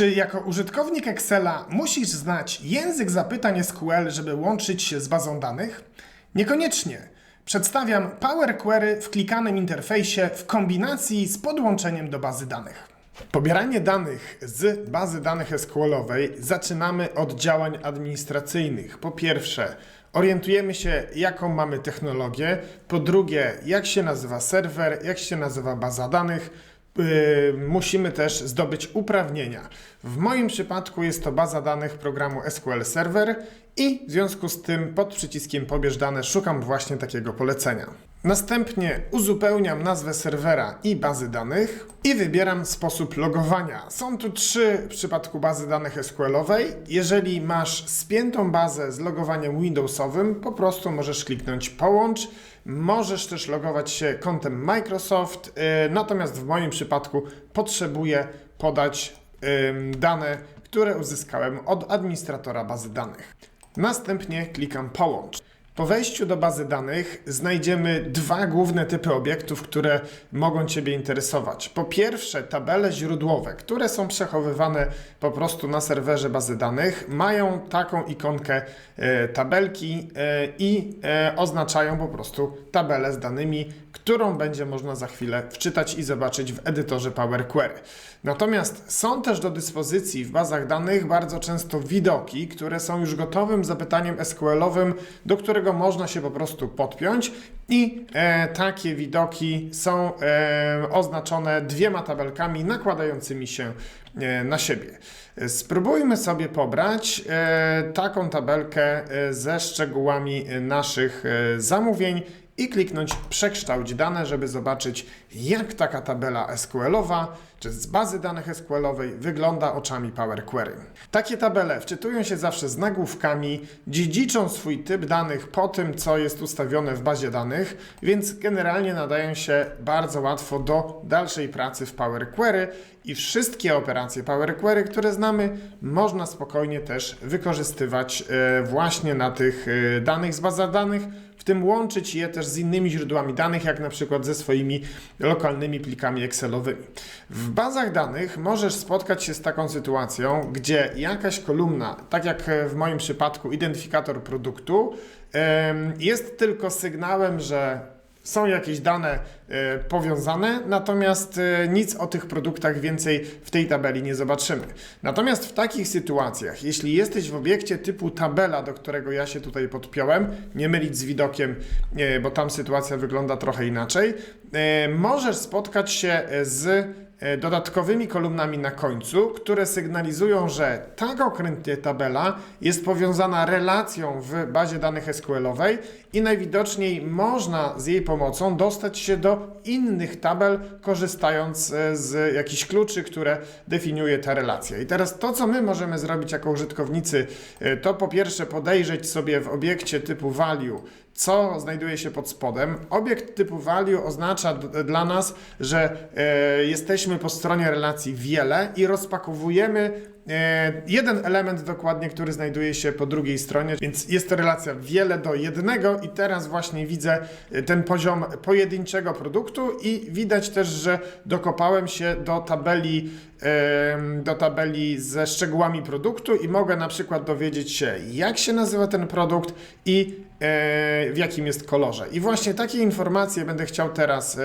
Czy jako użytkownik Excela musisz znać język zapytań SQL, żeby łączyć się z bazą danych? Niekoniecznie. Przedstawiam Power Query w klikanym interfejsie w kombinacji z podłączeniem do bazy danych. Pobieranie danych z bazy danych SQL-owej zaczynamy od działań administracyjnych. Po pierwsze, orientujemy się, jaką mamy technologię. Po drugie, jak się nazywa serwer, jak się nazywa baza danych. Yy, musimy też zdobyć uprawnienia. W moim przypadku jest to baza danych programu SQL Server i w związku z tym pod przyciskiem pobierz dane szukam właśnie takiego polecenia. Następnie uzupełniam nazwę serwera i bazy danych i wybieram sposób logowania. Są tu trzy w przypadku bazy danych SQL-owej. Jeżeli masz spiętą bazę z logowaniem Windowsowym, po prostu możesz kliknąć połącz. Możesz też logować się kontem Microsoft, yy, natomiast w moim przypadku potrzebuję podać dane, które uzyskałem od administratora bazy danych. Następnie klikam połącz. Po wejściu do bazy danych znajdziemy dwa główne typy obiektów, które mogą Ciebie interesować. Po pierwsze, tabele źródłowe, które są przechowywane po prostu na serwerze bazy danych, mają taką ikonkę e, tabelki e, i e, oznaczają po prostu tabelę z danymi, którą będzie można za chwilę wczytać i zobaczyć w edytorze Power Query. Natomiast są też do dyspozycji w bazach danych bardzo często widoki, które są już gotowym zapytaniem SQL-owym, do którego można się po prostu podpiąć i e, takie widoki są e, oznaczone dwiema tabelkami nakładającymi się e, na siebie. Spróbujmy sobie pobrać e, taką tabelkę e, ze szczegółami naszych e, zamówień i kliknąć przekształć dane, żeby zobaczyć jak taka tabela SQL-owa czy z bazy danych SQL-owej wygląda oczami Power Query. Takie tabele wczytują się zawsze z nagłówkami, dziedziczą swój typ danych po tym, co jest ustawione w bazie danych, więc generalnie nadają się bardzo łatwo do dalszej pracy w Power Query i wszystkie operacje Power Query, które znamy, można spokojnie też wykorzystywać e, właśnie na tych e, danych z baza danych, w tym łączyć je też z innymi źródłami danych, jak na przykład ze swoimi lokalnymi plikami Excelowymi. W bazach danych możesz spotkać się z taką sytuacją, gdzie jakaś kolumna, tak jak w moim przypadku identyfikator produktu, jest tylko sygnałem, że są jakieś dane e, powiązane, natomiast e, nic o tych produktach więcej w tej tabeli nie zobaczymy. Natomiast w takich sytuacjach, jeśli jesteś w obiekcie typu tabela, do którego ja się tutaj podpiąłem, nie mylić z widokiem, e, bo tam sytuacja wygląda trochę inaczej, możesz spotkać się z dodatkowymi kolumnami na końcu, które sygnalizują, że ta konkretnie tabela jest powiązana relacją w bazie danych SQL-owej i najwidoczniej można z jej pomocą dostać się do innych tabel, korzystając e, z jakichś kluczy, które definiuje ta relacja. I teraz to, co my możemy zrobić jako użytkownicy, e, to po pierwsze podejrzeć sobie w obiekcie typu value, co znajduje się pod spodem. Obiekt typu value oznacza dla nas, że e, jesteśmy po stronie relacji wiele i rozpakowujemy jeden element dokładnie, który znajduje się po drugiej stronie, więc jest to relacja wiele do jednego i teraz właśnie widzę e, ten poziom pojedynczego produktu i widać też, że dokopałem się do tabeli do tabeli ze szczegółami produktu i mogę na przykład dowiedzieć się, jak się nazywa ten produkt i e, w jakim jest kolorze. I właśnie takie informacje będę chciał teraz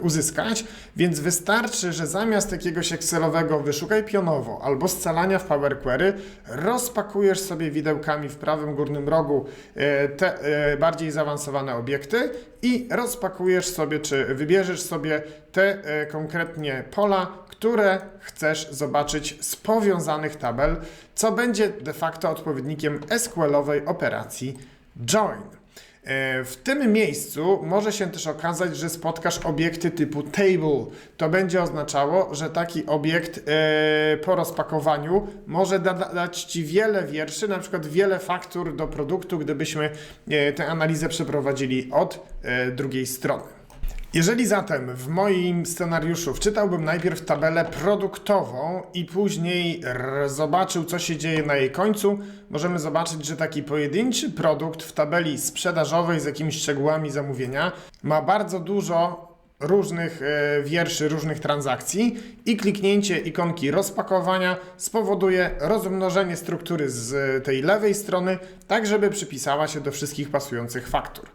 uzyskać, więc wystarczy, że zamiast jakiegoś Excelowego wyszukaj pionowo albo scalania w Power Query, rozpakujesz sobie widełkami w prawym górnym rogu e, te e, bardziej zaawansowane obiekty i rozpakujesz sobie, czy wybierzesz sobie te e, konkretnie pola, które chcesz zobaczyć z powiązanych tabel, co będzie de facto odpowiednikiem SQL-owej operacji join. E, W tym miejscu może się też okazać, że spotkasz obiekty typu table. To będzie oznaczało, że taki obiekt e, po rozpakowaniu może da, dać Ci wiele wierszy, na przykład wiele faktur do produktu, gdybyśmy e, tę analizę przeprowadzili od drugiej strony. Jeżeli zatem w moim scenariuszu wczytałbym najpierw tabelę produktową i później zobaczył, co się dzieje na jej końcu, możemy zobaczyć, że taki pojedynczy produkt w tabeli sprzedażowej z jakimiś szczegółami zamówienia ma bardzo dużo różnych e, wierszy, różnych transakcji i kliknięcie ikonki rozpakowania spowoduje rozmnożenie struktury z tej lewej strony, tak żeby przypisała się do wszystkich pasujących faktur.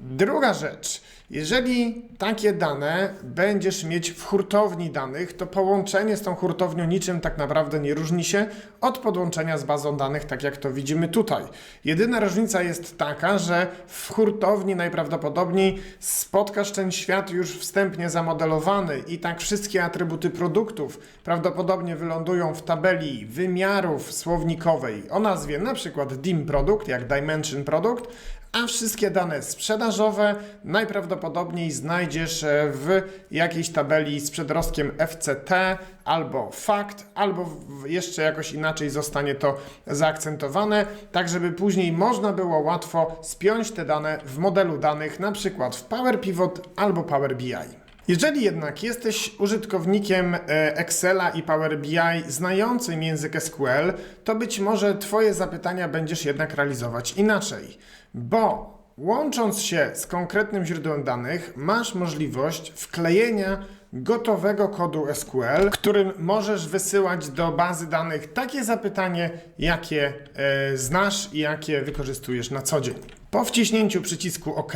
Druga rzecz. Jeżeli takie dane będziesz mieć w hurtowni danych, to połączenie z tą hurtownią niczym tak naprawdę nie różni się od podłączenia z bazą danych, tak jak to widzimy tutaj. Jedyna różnica jest taka, że w hurtowni najprawdopodobniej spotkasz ten świat już wstępnie zamodelowany i tak wszystkie atrybuty produktów prawdopodobnie wylądują w tabeli wymiarów słownikowej o nazwie na przykład dim product, jak dimension product, a wszystkie dane sprzedażowe najprawdopodobniej znajdziesz e, w jakiejś tabeli z przedrostkiem FCT albo fakt, albo jeszcze jakoś inaczej zostanie to zaakcentowane, tak żeby później można było łatwo spiąć te dane w modelu danych, na przykład w Power Pivot albo Power BI. Jeżeli jednak jesteś użytkownikiem e, Excela i Power BI znającym język SQL, to być może Twoje zapytania będziesz jednak realizować inaczej, bo łącząc się z konkretnym źródłem danych, masz możliwość wklejenia gotowego kodu SQL, którym możesz wysyłać do bazy danych takie zapytanie, jakie e, znasz i jakie wykorzystujesz na co dzień. Po wciśnięciu przycisku OK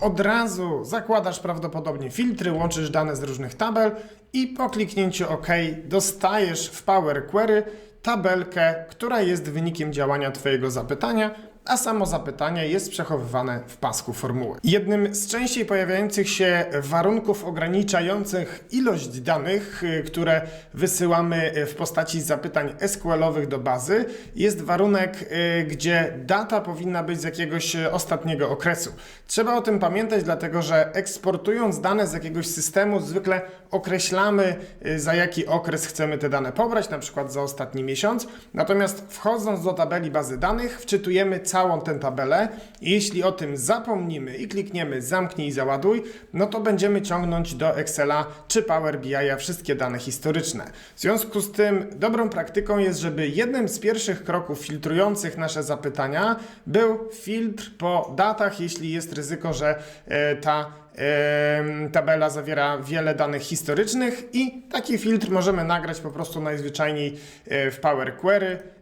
od razu zakładasz prawdopodobnie filtry, łączysz dane z różnych tabel i po kliknięciu OK dostajesz w Power Query tabelkę, która jest wynikiem działania Twojego zapytania, a samo zapytanie jest przechowywane w pasku formuły. Jednym z częściej pojawiających się warunków ograniczających ilość danych, y, które wysyłamy y, w postaci zapytań SQL-owych do bazy, jest warunek, y, gdzie data powinna być z jakiegoś ostatniego okresu. Trzeba o tym pamiętać, dlatego że eksportując dane z jakiegoś systemu, zwykle określamy, za jaki okres chcemy te dane pobrać, na przykład za ostatni miesiąc. Natomiast wchodząc do tabeli bazy danych, wczytujemy całą tę tabelę i jeśli o tym zapomnimy i klikniemy zamknij i załaduj, no to będziemy ciągnąć do Excela czy Power BI wszystkie dane historyczne. W związku z tym dobrą praktyką jest, żeby jednym z pierwszych kroków filtrujących nasze zapytania był filtr po datach, jeśli jest ryzyko, że e, ta Em, Tabela zawiera wiele danych historycznych i taki filtr możemy nagrać po prostu najzwyczajniej e, w Power Query, e,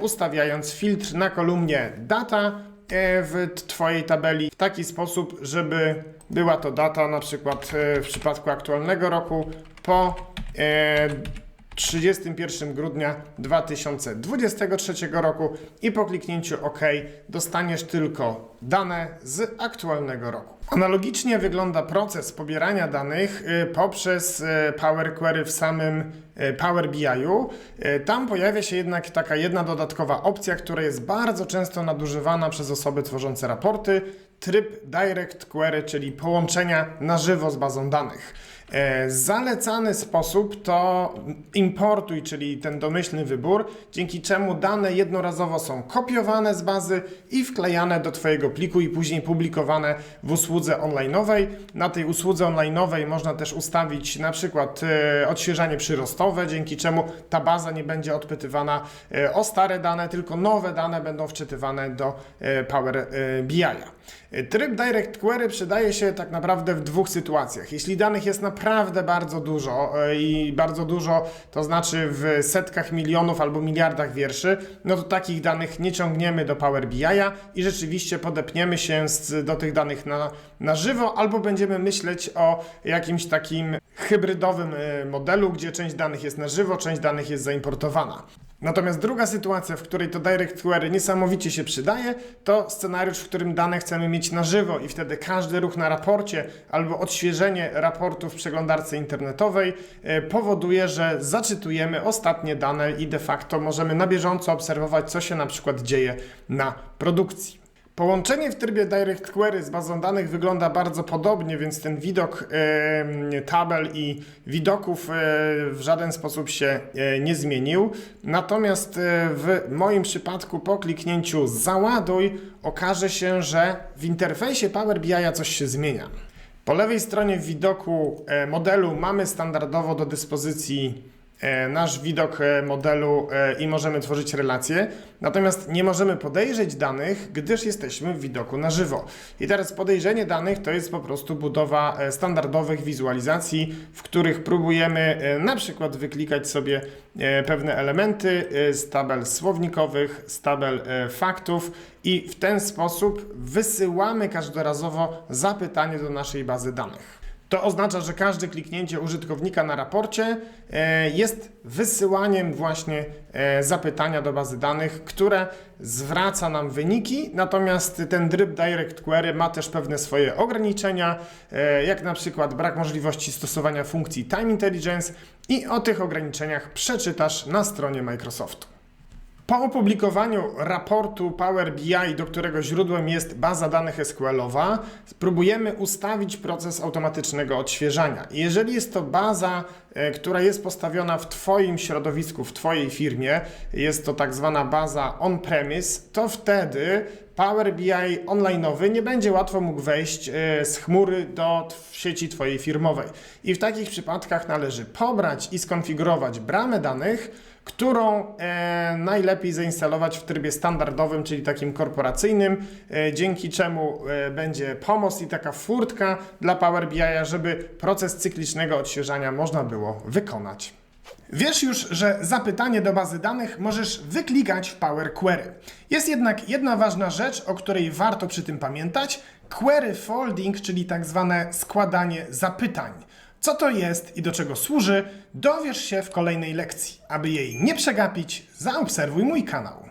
ustawiając filtr na kolumnie data e, w Twojej tabeli w taki sposób, żeby była to data na przykład e, w przypadku aktualnego roku po e, 31 grudnia 2023 roku i po kliknięciu OK dostaniesz tylko dane z aktualnego roku. Analogicznie wygląda proces pobierania danych y, poprzez y, Power Query w samym y, Power BI-u. Tam pojawia się jednak taka jedna dodatkowa opcja, która jest bardzo często nadużywana przez osoby tworzące raporty, tryb Direct Query, czyli połączenia na żywo z bazą danych. E, Zalecany sposób to importuj, czyli ten domyślny wybór, dzięki czemu dane jednorazowo są kopiowane z bazy i wklejane do Twojego pliku i później publikowane w usłudze online'owej. Na tej usłudze online'owej można też ustawić na przykład e, odświeżanie przyrostowe, dzięki czemu ta baza nie będzie odpytywana e, o stare dane, tylko nowe dane będą wczytywane do Power BI'a. Tryb Direct Query przydaje się tak naprawdę w dwóch sytuacjach. Jeśli danych jest naprawdę bardzo dużo e, i bardzo dużo to znaczy w setkach milionów albo miliardach wierszy, no to takich danych nie ciągniemy do Power BI'a i rzeczywiście podepniemy się z, do tych danych na, na żywo albo będziemy myśleć o jakimś takim hybrydowym e, modelu, gdzie część danych jest na żywo, część danych jest zaimportowana. Natomiast druga sytuacja, w której to Direct Query niesamowicie się przydaje, to scenariusz, w którym dane chcemy mieć na żywo i wtedy każdy ruch na raporcie albo odświeżenie raportu w przeglądarce internetowej e, powoduje, że zaczytujemy ostatnie dane i de facto możemy na bieżąco obserwować, co się na przykład dzieje na produkcji. Połączenie w trybie Direct Query z bazą danych wygląda bardzo podobnie, więc ten widok em, tabel i widoków e, w żaden sposób się e, nie zmienił. Natomiast e, w moim przypadku po kliknięciu załaduj okaże się, że w interfejsie Power BI coś się zmienia. Po lewej stronie w widoku modelu mamy standardowo do dyspozycji nasz widok e, modelu e, i możemy tworzyć relacje, natomiast nie możemy podejrzeć danych, gdyż jesteśmy w widoku na żywo. I teraz podejrzenie danych to jest po prostu budowa e, standardowych wizualizacji, w których próbujemy e, na przykład wyklikać sobie e, pewne elementy e, z tabel słownikowych, z tabel e, faktów i w ten sposób wysyłamy każdorazowo zapytanie do naszej bazy danych. To oznacza, że każde kliknięcie użytkownika na raporcie e, jest wysyłaniem właśnie e, zapytania do bazy danych, które zwraca nam wyniki, natomiast ten Drip Direct Query ma też pewne swoje ograniczenia, e, jak na przykład brak możliwości stosowania funkcji Time Intelligence i o tych ograniczeniach przeczytasz na stronie Microsoftu. Po opublikowaniu raportu Power BI, do którego źródłem jest baza danych SQL-owa, spróbujemy ustawić proces automatycznego odświeżania. Jeżeli jest to baza, która jest postawiona w Twoim środowisku, w Twojej firmie, jest to tak zwana baza on-premise, to wtedy Power BI online'owy nie będzie łatwo mógł wejść e, z chmury do sieci Twojej firmowej. I w takich przypadkach należy pobrać i skonfigurować bramę danych, którą e, najlepiej zainstalować w trybie standardowym, czyli takim korporacyjnym, e, dzięki czemu e, będzie pomoc i taka furtka dla Power BI, żeby proces cyklicznego odświeżania można było wykonać. Wiesz już, że zapytanie do bazy danych możesz wyklikać w Power Query. Jest jednak jedna ważna rzecz, o której warto przy tym pamiętać: query folding, czyli tak zwane składanie zapytań. Co to jest i do czego służy, dowiesz się w kolejnej lekcji. Aby jej nie przegapić, zaobserwuj mój kanał.